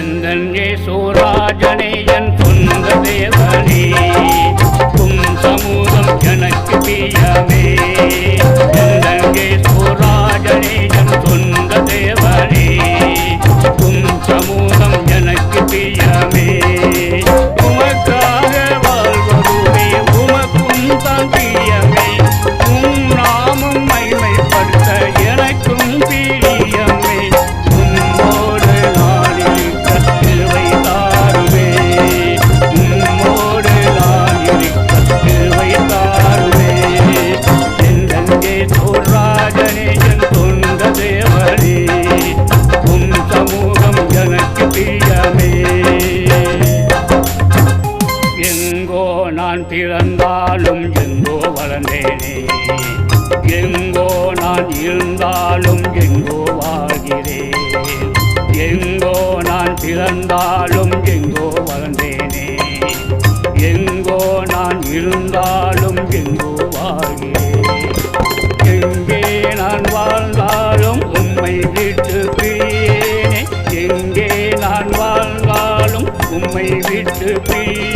எந்தே சூராஜனே என் சொந்த தேவனே உன் சமூகம் எனக்கு பிரியமே. எங்கோ நான் பிறந்தாலும் எங்கோ வளர்ந்தேனே. எங்கோ நான் இருந்தாலும் எங்கோ வாழ்கிறேன் எங்கோ நான் பிறந்தாலும் எங்கோ வளர்ந்தேனே. எங்கோ நான் இருந்தாலும் எங்கோ விட்டு பிரி